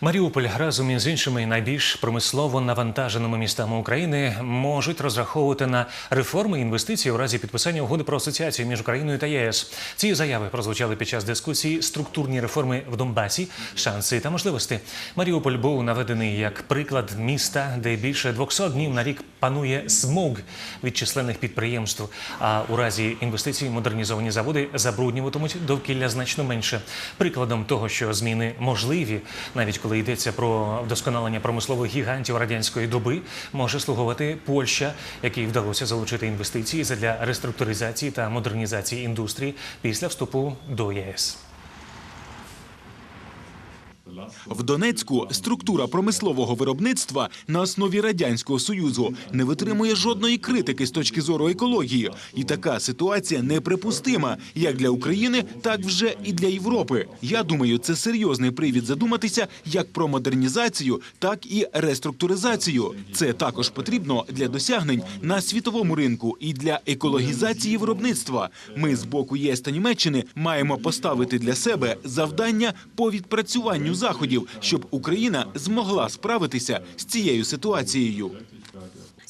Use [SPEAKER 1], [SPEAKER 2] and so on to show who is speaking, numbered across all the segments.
[SPEAKER 1] Маріуполь разом із іншими найбільш промислово навантаженими містами України можуть розраховувати на реформи і інвестиції у разі підписання угоди про асоціацію між Україною та єС. Ці заяви прозвучали під час дискусії структурні реформи в Донбасі, шанси та можливості. Маріуполь був наведений як приклад міста, де більше 200 днів на рік панує смог від численних підприємств. А у разі інвестицій модернізовані заводи забруднюватимуть довкілля значно менше. Прикладом того, що зміни можливі, навіть коли йдеться про вдосконалення промислових гігантів радянської доби, може слугувати Польща, якій вдалося залучити інвестиції задля реструктуризації та модернізації індустрії після вступу до ЄС.
[SPEAKER 2] В Донецьку структура промислового виробництва на основі радянського союзу не витримує жодної критики з точки зору екології, і така ситуація неприпустима як для України, так вже і для Європи. Я думаю, це серйозний привід задуматися як про модернізацію, так і реструктуризацію. Це також потрібно для досягнень на світовому ринку і для екологізації виробництва. Ми з боку ЄС та Німеччини маємо поставити для себе завдання по відпрацюванню заходів, щоб Україна змогла справитися з цією ситуацією.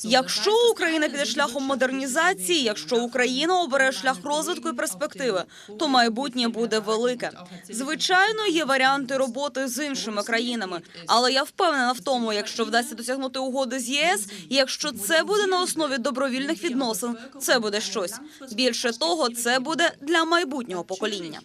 [SPEAKER 3] Якщо Україна піде шляхом модернізації, якщо Україна обере шлях розвитку і перспективи, то майбутнє буде велике. Звичайно, є варіанти роботи з іншими країнами, але я впевнена в тому, якщо вдасться досягнути угоди з ЄС, якщо це буде на основі добровільних відносин, це буде щось. Більше того, це буде для майбутнього покоління.